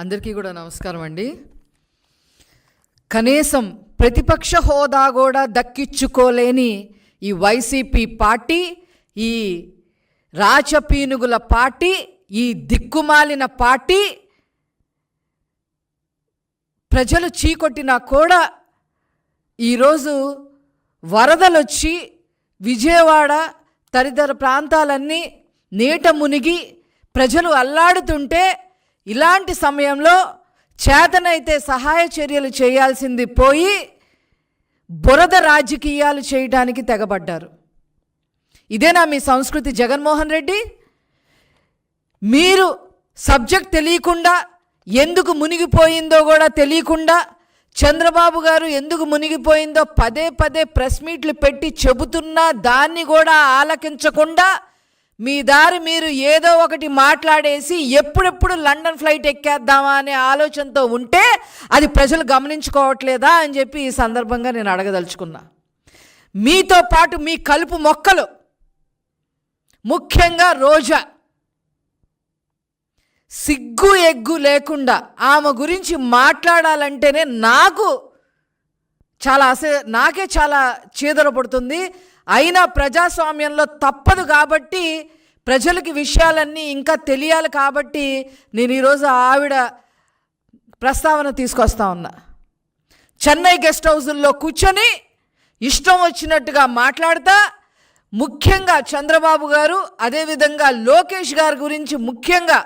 అందరికీ కూడా నమస్కారం అండి. కనీసం ప్రతిపక్ష హోదా కూడా దక్కించుకోలేని ఈ వైసీపీ పార్టీ ఈ రాచపీనుగుల పార్టీ ఈ దిక్కుమాలిన పార్టీ ప్రజలు చీకొట్టినా కూడా ఈరోజు వరదలొచ్చి విజయవాడ తదితర ప్రాంతాలన్నీ నీట మునిగి ప్రజలు అల్లాడుతుంటే ఇలాంటి సమయంలో చేతనైతే సహాయ చర్యలు చేయాల్సింది పోయి బురద రాజకీయాలు చేయడానికి తెగబడ్డారు. ఇదేనా మీ సంస్కృతి జగన్మోహన్ రెడ్డి? మీరు సబ్జెక్ట్ తెలియకుండా ఎందుకు మునిగిపోయిందో కూడా తెలియకుండా చంద్రబాబు గారు ఎందుకు మునిగిపోయిందో పదే పదే ప్రెస్ మీట్లు పెట్టి చెబుతున్నా దాన్ని కూడా ఆలకించకుండా మీ దారి మీరు ఏదో ఒకటి మాట్లాడేసి ఎప్పుడెప్పుడు లండన్ ఫ్లైట్ ఎక్కేద్దామా అనే ఆలోచనతో ఉంటే అది ప్రజలు గమనించుకోవట్లేదా అని చెప్పి ఈ సందర్భంగా నేను అడగదలుచుకున్నా. మీతో పాటు మీ కలుపు మొక్కలు ముఖ్యంగా రోజా సిగ్గు ఎగ్గు లేకుండా ఆమె గురించి మాట్లాడాలంటేనే నాకు చాలా అసే నాకే చాలా చీదర పడుతుంది అయినా ప్రజాస్వామ్యంలో తప్పదు కాబట్టి ప్రజలకి విషయాలన్నీ ఇంకా తెలియాలి కాబట్టి నేను ఈరోజు ఆవిడ ప్రస్తావన తీసుకొస్తా ఉన్నా. చెన్నై గెస్ట్ హౌజుల్లో కూర్చొని ఇష్టం వచ్చినట్టుగా మాట్లాడతా. ముఖ్యంగా చంద్రబాబు గారు అదేవిధంగా లోకేష్ గారి గురించి ముఖ్యంగా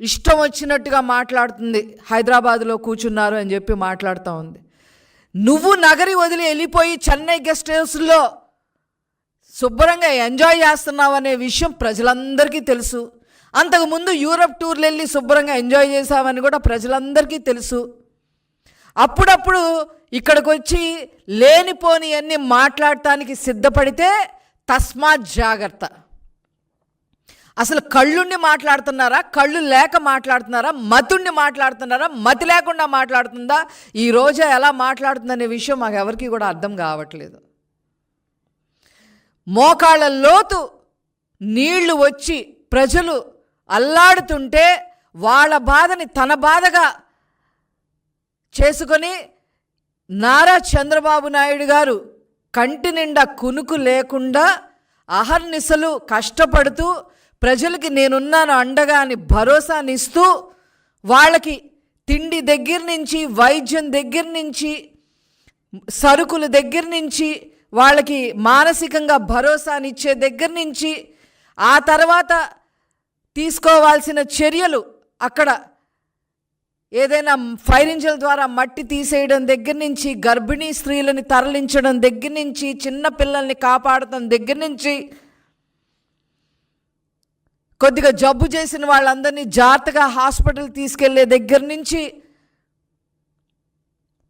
ఇష్టం వచ్చినట్టుగా మాట్లాడుతుంది. హైదరాబాద్లో కూర్చున్నారు అని చెప్పి మాట్లాడుతూ ఉంది. నువ్వు నగరి వదిలి వెళ్ళిపోయి చెన్నై గెస్ట్ హౌస్లో శుభ్రంగా ఎంజాయ్ చేస్తున్నావు అనే విషయం ప్రజలందరికీ తెలుసు. అంతకుముందు యూరప్ టూర్లు వెళ్ళి శుభ్రంగా ఎంజాయ్ చేసామని కూడా ప్రజలందరికీ తెలుసు. అప్పుడప్పుడు ఇక్కడికి వచ్చి లేనిపోని అన్ని మాట్లాడటానికి సిద్ధపడితే తస్మాత్ జాగ్రత్త. అసలు కళ్ళుండి మాట్లాడుతున్నారా? కళ్ళు లేక మాట్లాడుతున్నారా? మతుండి మాట్లాడుతున్నారా? మతి లేకుండా మాట్లాడుతుందా? ఈ రోజు ఎలా మాట్లాడుతుందనే విషయం మాకు ఎవరికి కూడా అర్థం కావట్లేదు. మోకాళ్ళ లోతు నీళ్ళు వచ్చి ప్రజలు అల్లాడుతుంటే వాళ్ళ బాధని తన బాధగా చేసుకొని నారా చంద్రబాబు నాయుడు గారు కంటి నిండా కునుకు లేకుండా అహర్నిశలు కష్టపడుతూ ప్రజలకి నేనున్నాను అండగా అని భరోసానిస్తూ వాళ్ళకి తిండి దగ్గర నుంచి వైద్యం దగ్గర నుంచి సరుకుల దగ్గర నుంచి వాళ్ళకి మానసికంగా భరోసానిచ్చే దగ్గర నుంచి ఆ తర్వాత తీసుకోవాల్సిన చర్యలు అక్కడ ఏదైనా ఫైర్ ఇంజిన్ ద్వారా మట్టి తీసేయడం దగ్గర నుంచి గర్భిణీ స్త్రీలని తరలించడం దగ్గర నుంచి చిన్న పిల్లల్ని కాపాడటం దగ్గర నుంచి కొద్దిగా జబ్బు చేసిన వాళ్ళందరినీ జాగ్రత్తగా హాస్పిటల్ తీసుకెళ్ళే దగ్గర నుంచి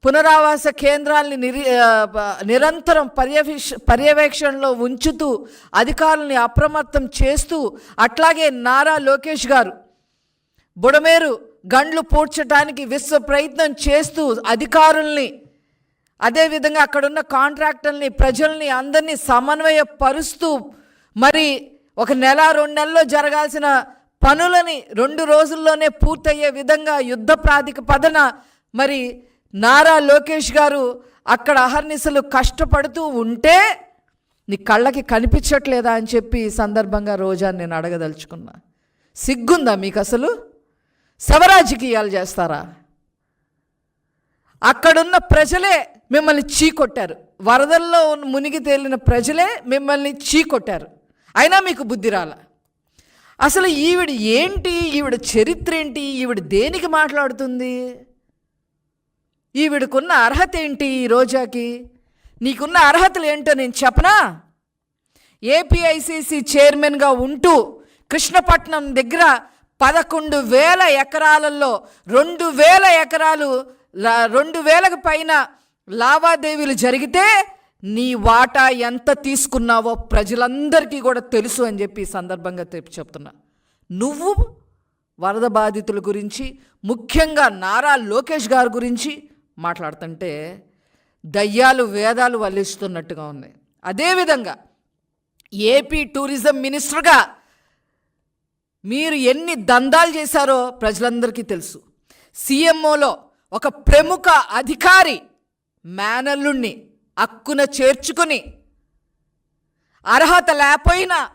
పునరావాస కేంద్రాల్ని నిరి నిరంతరం పర్యవేక్ష పర్యవేక్షణలో ఉంచుతూ అధికారుల్ని అప్రమత్తం చేస్తూ అట్లాగే నారా లోకేష్ గారు బుడమేరు గండ్లు పూడ్చడానికి విశ్వ ప్రయత్నం చేస్తూ అధికారుల్ని అదేవిధంగా అక్కడున్న కాంట్రాక్టర్ని ప్రజల్ని అందరినీ సమన్వయపరుస్తూ మరి ఒక నెల రెండు నెలల్లో జరగాల్సిన పనులని రెండు రోజుల్లోనే పూర్తయ్యే విధంగా యుద్ధ ప్రాతిపదన మరి నారా లోకేష్ గారు అక్కడ అహర్నిశలు కష్టపడుతూ ఉంటే నీ కళ్ళకి కనిపించట్లేదా అని చెప్పి ఈ సందర్భంగా రోజా నేను అడగదలుచుకున్నా. సిగ్గుందా మీకు అసలు? శవరాజకీయాలు చేస్తారా? అక్కడున్న ప్రజలే మిమ్మల్ని చీకొట్టారు. వరదల్లో మునిగి తేలిన ప్రజలే మిమ్మల్ని చీకొట్టారు. అయినా మీకు బుద్ధి రాల? అసలు ఈవిడ ఏంటి? ఈవిడ చరిత్ర ఏంటి? ఈవిడ దేనికి మాట్లాడుతుంది? ఈవిడకున్న అర్హత ఏంటి ఈ రోజాకి? నీకున్న అర్హతలు ఏంటో నేను చెప్పనా? ఏపీఐసిసి చైర్మన్గా ఉంటూ కృష్ణపట్నం దగ్గర పదకొండు వేల ఎకరాలలో రెండు వేల ఎకరాలు రెండు వేలకు పైన లావాదేవీలు జరిగితే నీ వాటా ఎంత తీసుకున్నావో ప్రజలందరికీ కూడా తెలుసు అని చెప్పి సందర్భంగా తెప్పి చెప్తున్నా. నువ్వు వరద బాధితుల గురించి ముఖ్యంగా నారా లోకేష్ గారి గురించి మాట్లాడుతుంటే దయ్యాలు వేదాలు వల్లిస్తున్నట్టుగా ఉంది. అదేవిధంగా ఏపీ టూరిజం మినిస్టర్గా మీరు ఎన్ని దందాలు చేశారో ప్రజలందరికీ తెలుసు. సీఎంఓలో ఒక ప్రముఖ అధికారి మేనల్లుణ్ణి అక్కున చేర్చుకుని అర్హత లేకపోయినా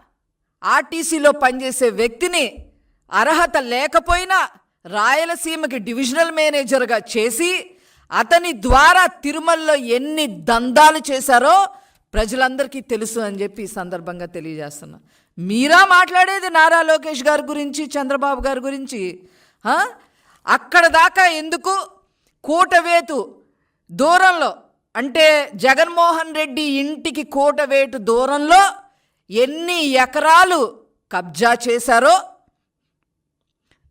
ఆర్టీసీలో పనిచేసే వ్యక్తిని అర్హత లేకపోయినా రాయలసీమకి డివిజనల్ మేనేజర్గా చేసి అతని ద్వారా తిరుమలలో ఎన్ని దందాలు చేశారో ప్రజలందరికీ తెలుసు అని చెప్పి ఈ సందర్భంగా తెలియజేస్తున్నా. మీరా మాట్లాడేది నారా లోకేష్ గారి గురించి చంద్రబాబు గారి గురించి? అక్కడ దాకా ఎందుకు? కూటవేతు దూరంలో అంటే జగన్మోహన్ రెడ్డి ఇంటికి కూటవేటు దూరంలో ఎన్ని ఎకరాలు కబ్జా చేశారో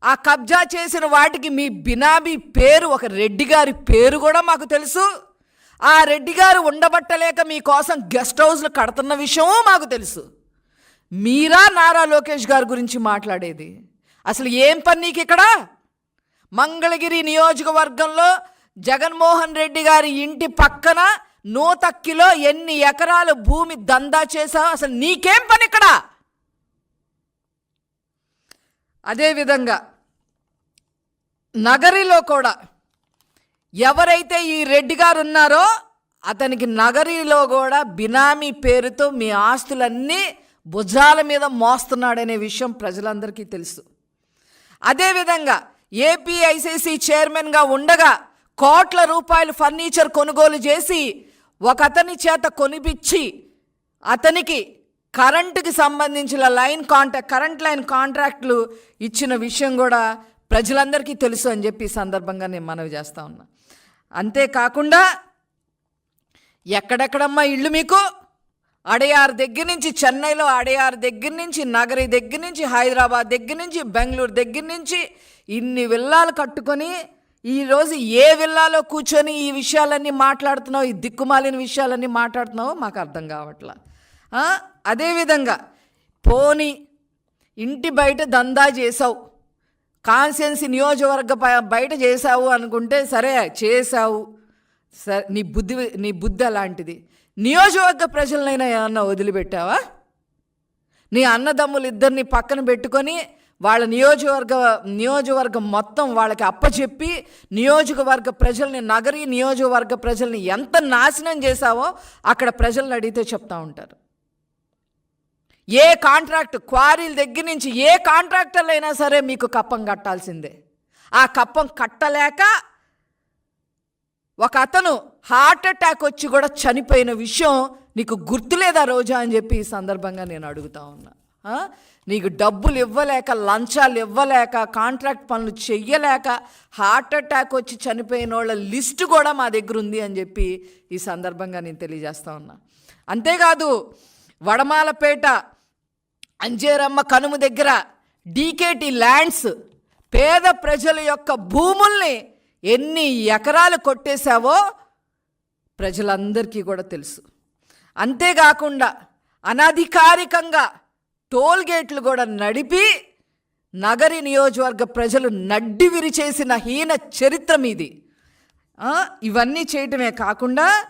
ఆ కబ్జా చేసిన వాటికి మీ బినామీ పేరు ఒక రెడ్డి గారి పేరు కూడా మాకు తెలుసు. ఆ రెడ్డి గారు ఉండబట్టలేక మీకోసం గెస్ట్ హౌస్లు కడుతున్న విషయమూ మాకు తెలుసు. మీరా నారా లోకేష్ గారి గురించి మాట్లాడేది? అసలు ఏం పని నీకు ఇక్కడ మంగళగిరి నియోజకవర్గంలో జగన్మోహన్ రెడ్డి గారి ఇంటి పక్కన నూతక్కిలో ఎన్ని ఎకరాలు భూమి దందా చేశావు అసలు నీకేం పని ఇక్కడ అదేవిధంగా నగరిలో కూడా ఎవరైతే ఈ రెడ్డి గారు ఉన్నారో అతనికి నగరిలో కూడా బినామీ పేరుతో మీ ఆస్తులన్నీ భుజాల మీద మోస్తున్నాడనే విషయం ప్రజలందరికీ తెలుసు. అదేవిధంగా ఏపీఐసిసి చైర్మన్గా ఉండగా కోట్ల రూపాయలు ఫర్నిచర్ కొనుగోలు చేసి ఒక అతని చేత కొనిపించి అతనికి కరెంటుకి సంబంధించిన లైన్ కాంట్రాక్ట్ కరెంట్ లైన్ కాంట్రాక్ట్లు ఇచ్చిన విషయం కూడా ప్రజలందరికీ తెలుసు అని చెప్పి సందర్భంగా నేను మనవి చేస్తా ఉన్నా. అంతేకాకుండా ఎక్కడెక్కడమ్మా ఇళ్ళు మీకు? అడయారు దగ్గర నుంచి చెన్నైలో అడయారు దగ్గర నుంచి నగరి దగ్గర నుంచి హైదరాబాద్ దగ్గర నుంచి బెంగళూరు దగ్గర నుంచి ఇన్ని విల్లాలు కట్టుకొని ఈరోజు ఏ విల్లాలో కూర్చొని ఈ విషయాలన్నీ మాట్లాడుతున్నావు ఈ దిక్కుమాలిన విషయాలన్నీ మాట్లాడుతున్నావో మాకు అర్థం కావట్లా. అదేవిధంగా పోని ఇంటి బయట దందా చేసావు కాన్స్టిట్యున్సీ నియోజకవర్గ బయట చేసావు అనుకుంటే సరే చేసావు సరే నీ బుద్ధి నీ బుద్ధి అలాంటిది. నియోజకవర్గ ప్రజలనైనా ఏమన్నా వదిలిపెట్టావా? నీ అన్నదమ్ములు ఇద్దరిని పక్కన పెట్టుకొని వాళ్ళ నియోజకవర్గ నియోజకవర్గం మొత్తం వాళ్ళకి అప్పచెప్పి నియోజకవర్గ ప్రజల్ని నగరి నియోజకవర్గ ప్రజల్ని ఎంత నాశనం చేశావో అక్కడ ప్రజల్ని అడిగితే చెప్తా ఉంటారు. ఏ కాంట్రాక్ట్ క్వారీల దగ్గర నుంచి ఏ కాంట్రాక్టర్లు అయినా సరే మీకు కప్పం కట్టాల్సిందే. ఆ కప్పం కట్టలేక ఒక అతను హార్ట్ అటాక్ వచ్చి కూడా చనిపోయిన విషయం నీకు గుర్తులేదా రోజా అని చెప్పి ఈ సందర్భంగా నేను అడుగుతా ఉన్నా. నీకు డబ్బులు ఇవ్వలేక లంచాలు ఇవ్వలేక కాంట్రాక్ట్ పనులు చెయ్యలేక హార్ట్ అటాక్ వచ్చి చనిపోయిన వాళ్ళ లిస్టు కూడా మా దగ్గర ఉంది అని చెప్పి ఈ సందర్భంగా నేను తెలియజేస్తా ఉన్నా. అంతేకాదు వడమాలపేట అంజేరమ్మ కనుమ దగ్గర డీకేటి ల్యాండ్స్ పేద ప్రజల యొక్క భూముల్ని ఎన్ని ఎకరాలు కొట్టేశావో ప్రజలందరికీ కూడా తెలుసు. అంతేకాకుండా అనధికారికంగా టోల్ గేట్లు కూడా నడిపి నగరి నియోజకవర్గ ప్రజలు నడ్డి విరిచేసిన హీన చరిత్ర మీది. ఇవన్నీ చేయటమే కాకుండా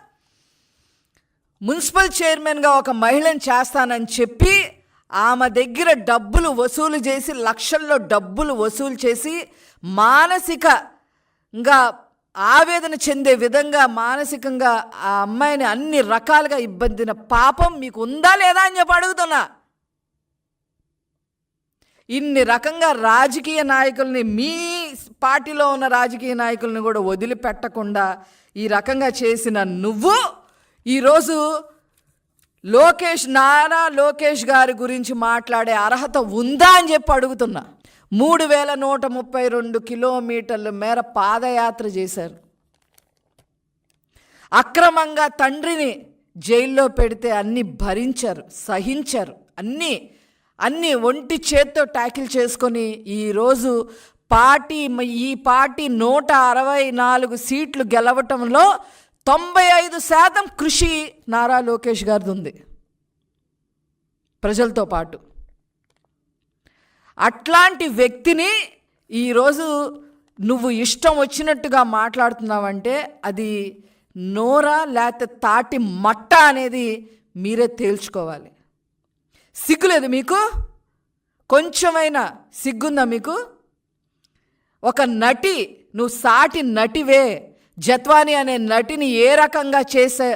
మున్సిపల్ చైర్మన్గా ఒక మహిళను చేస్తానని చెప్పి ఆమె దగ్గర డబ్బులు వసూలు చేసి లక్షల్లో డబ్బులు వసూలు చేసి మానసికంగా ఆవేదన చెందే విధంగా మానసికంగా ఆ అమ్మాయిని అన్ని రకాలుగా ఇబ్బందిన పాపం మీకు ఉందా లేదా అని చెప్పి అడుగుతున్నా. ఇన్ని రకంగా రాజకీయ నాయకుల్ని మీ పార్టీలో ఉన్న రాజకీయ నాయకుల్ని కూడా వదిలిపెట్టకుండా ఈ రకంగా చేసిన నువ్వు ఈరోజు లోకేష్ నారా లోకేష్ గారి గురించి మాట్లాడే అర్హత ఉందా అని చెప్పి అడుగుతున్నా. మూడు వేల నూట ముప్పై రెండు కిలోమీటర్ల మేర పాదయాత్ర చేశారు. అక్రమంగా తండ్రిని జైల్లో పెడితే అన్ని భరించారు సహించారు అన్నీ అన్నీ ఒంటి చేత్తో ట్యాకిల్ చేసుకొని ఈరోజు పార్టీ ఈ పార్టీ నూట అరవై నాలుగు సీట్లు గెలవటంలో తొంభై ఐదు శాతం కృషి నారా లోకేష్ గారిది ఉంది ప్రజలతో పాటు. అట్లాంటి వ్యక్తిని ఈరోజు నువ్వు ఇష్టం వచ్చినట్టుగా మాట్లాడుతున్నావంటే అది నోరా లేకపోతే తాటి మట్ట అనేది మీరే తేల్చుకోవాలి. సిగ్గులేదు మీకు? కొంచెమైనా సిగ్గుందా మీకు? ఒక నటి నువ్వు సాటి నటివే. జత్వాని అనే నటిని ఏ రకంగా చేసే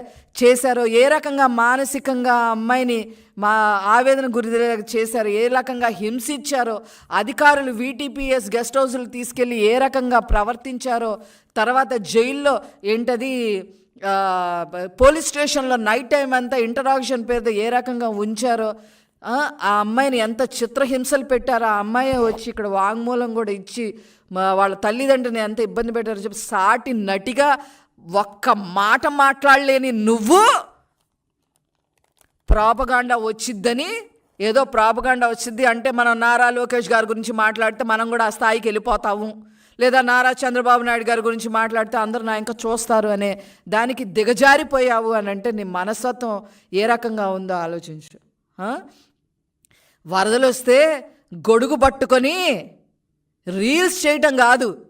చేశారో ఏ రకంగా మానసికంగా అమ్మాయిని మా ఆవేదన గురి చేశారో ఏ రకంగా హింసించారో అధికారులు వీటీపీఎస్ గెస్ట్ హౌస్లు తీసుకెళ్ళి ఏ రకంగా ప్రవర్తించారో తర్వాత జైల్లో ఏంటది పోలీస్ స్టేషన్లో నైట్ టైం అంతా ఇంటరాక్షన్ పేరుతో ఏ రకంగా ఉంచారో ఆ అమ్మాయిని ఎంత చిత్రహింసలు పెట్టారో? ఆ అమ్మాయి వచ్చి ఇక్కడ వాంగ్మూలం కూడా ఇచ్చి వాళ్ళ తల్లిదండ్రుని ఎంత ఇబ్బంది పెట్టారో చెప్పి సాటి నటిగా ఒక్క మాట మాట్లాడలేని నువ్వు ప్రాపగాండా వచ్చిద్దని ఏదో ప్రాపగాండా వచ్చింది అంటే మనం నారా లోకేష్ గారి గురించి మాట్లాడితే మనం కూడా ఆ స్థాయికి వెళ్ళిపోతాము. లేదా నారా చంద్రబాబు నాయుడు గారి గురించి మాట్లాడితే అందరూ నా ఇంకా చూస్తారు అనే దానికి దిగజారిపోయావు అని అంటే నీ మనస్తత్వం ఏ రకంగా ఉందో ఆలోచించు. వరదలు వస్తే గొడుగు పట్టుకొని రీల్స్ చేయటం కాదు.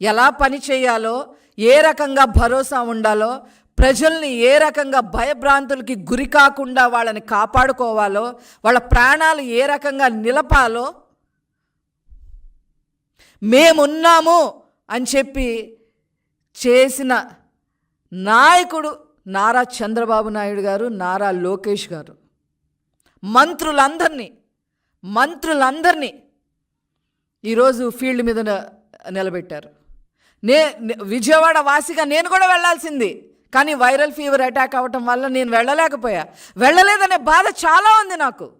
ఎలా పని చేయాలో ఏ రకంగా భరోసా ఉండాలో ప్రజల్ని ఏ రకంగా భయభ్రాంతులకి గురి కాకుండా వాళ్ళని కాపాడుకోవాలో వాళ్ళ ప్రాణాలు ఏ రకంగా నిలపాలో మేమున్నాము అని చెప్పి చేసిన నాయకుడు నారా చంద్రబాబు నాయుడు గారు నారా లోకేష్ గారు. మంత్రులందరినీ మంత్రులందరినీ ఈరోజు ఫీల్డ్ మీద నిలబెట్టారు. నే నే- విజయవాడ వాసిగా నేను కూడా వెళ్ళాల్సింది కానీ వైరల్ ఫీవర్ అటాక్ అవ్వటం వల్ల నేను వెళ్ళలేకపోయా. వెళ్ళలేదనే బాధ చాలా ఉంది నాకు.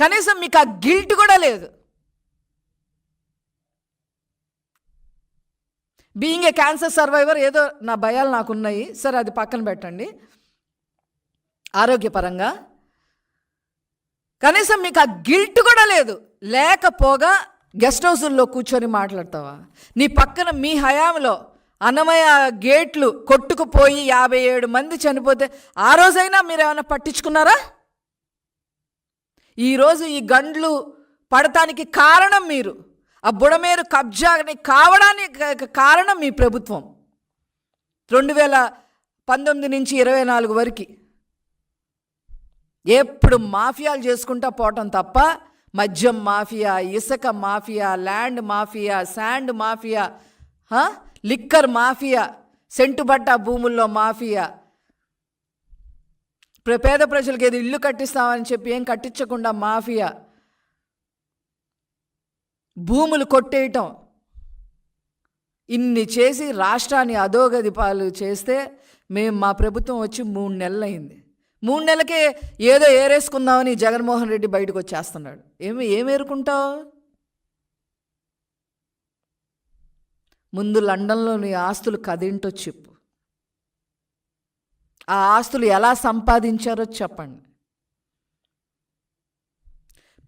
కనీసం మీకు ఆ గిల్ట్ కూడా లేదు. బీయింగ్ ఏ క్యాన్సర్ సర్వైవర్ ఏదో నా భయాలు నాకున్నాయి. సరే అది పక్కన పెట్టండి. ఆరోగ్యపరంగా. కనీసం మీకు ఆ గిల్ట్ కూడా లేదు. లేకపోగా గెస్ట్ హౌసుల్లో కూర్చొని మాట్లాడతావా? నీ పక్కన మీ హయాంలో అన్నమయ్య గేట్లు కొట్టుకుపోయి యాభై ఏడు మంది చనిపోతే ఆ రోజైనా మీరు ఏమైనా పట్టించుకున్నారా ఈరోజు ఈ గండ్లు పడటానికి కారణం మీరు. ఆ బుడమేరు కబ్జాని కావడానికి కారణం మీ ప్రభుత్వం. రెండు వేల పంతొమ్మిది నుంచి ఇరవై నాలుగు వరకు ఎప్పుడు మాఫియాలు చేసుకుంటా పోవటం తప్ప మద్యం మాఫియా ఇసుక mafia land mafia sand mafia liquor mafia సెంటుబట్ట భూముల్లో మాఫియా. ప్ర- పేద ప్రజలకు ఏదో ఇల్లు కట్టిస్తామని చెప్పి ఏం కట్టించకుండా మాఫియా. భూములు కొట్టేయటం. ఇన్ని చేసి రాష్ట్రాన్ని అధోగతి పాలు చేస్తే మేము మా ప్రభుత్వం వచ్చి మూడు నెలలైంది మూడు నెలలకే ఏదో ఏరేసుకుందామని జగన్మోహన్ రెడ్డి బయటకు వచ్చేస్తున్నాడు. ఏమి ఏం ఏరుకుంటావు ముందు లండన్లో నీ ఆస్తులు కదేంటో చెప్పు. ఆ ఆస్తులు ఎలా సంపాదించారో చెప్పండి.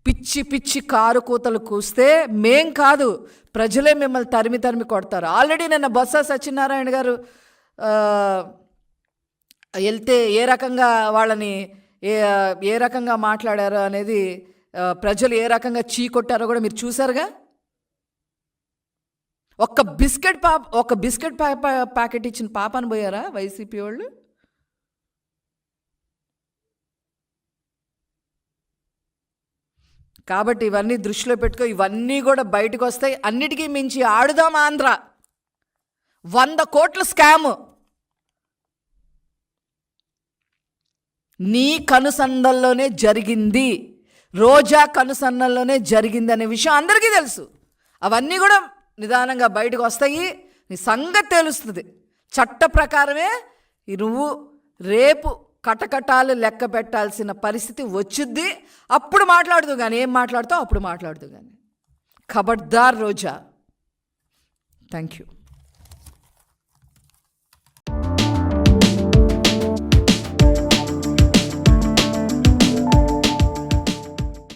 పిచ్చి పిచ్చి కారు కూతలు కూస్తే మేం కాదు ప్రజలే మిమ్మల్ని తరిమి తరిమి కొడతారు. ఆల్రెడీ నిన్న బొత్స సత్యనారాయణ గారు వెళ్తే ఏ రకంగా వాళ్ళని ఏ ఏ రకంగా మాట్లాడారో అనేది ప్రజలు ఏ రకంగా చీ కొట్టారో కూడా మీరు చూసారుగా? ఒక్క బిస్కెట్ పా ఒక బిస్కెట్ పా ప్యాకెట్ ఇచ్చిన పాపని పోయారా వైసీపీ వాళ్ళు? కాబట్టి ఇవన్నీ దృష్టిలో పెట్టుకో ఇవన్నీ కూడా బయటకు వస్తాయి అన్నిటికీ మించి ఆడుదాం ఆంధ్ర. వంద కోట్ల స్కామ్. నీ కనుసన్నల్లోనే జరిగింది రోజా కనుసన్నల్లోనే జరిగింది అనే విషయం అందరికీ తెలుసు. అవన్నీ కూడా నిదానంగా బయటకు వస్తాయి నీ సంగతి తెలుస్తుంది. చట్ట ప్రకారమే నువ్వు రేపు కటకటాలు లెక్క పెట్టాల్సిన పరిస్థితి వచ్చిద్ది అప్పుడు మాట్లాడదు కానీ ఏం మాట్లాడుతావు అప్పుడు మాట్లాడదు కానీ ఖబర్దార్ రోజా. Thank you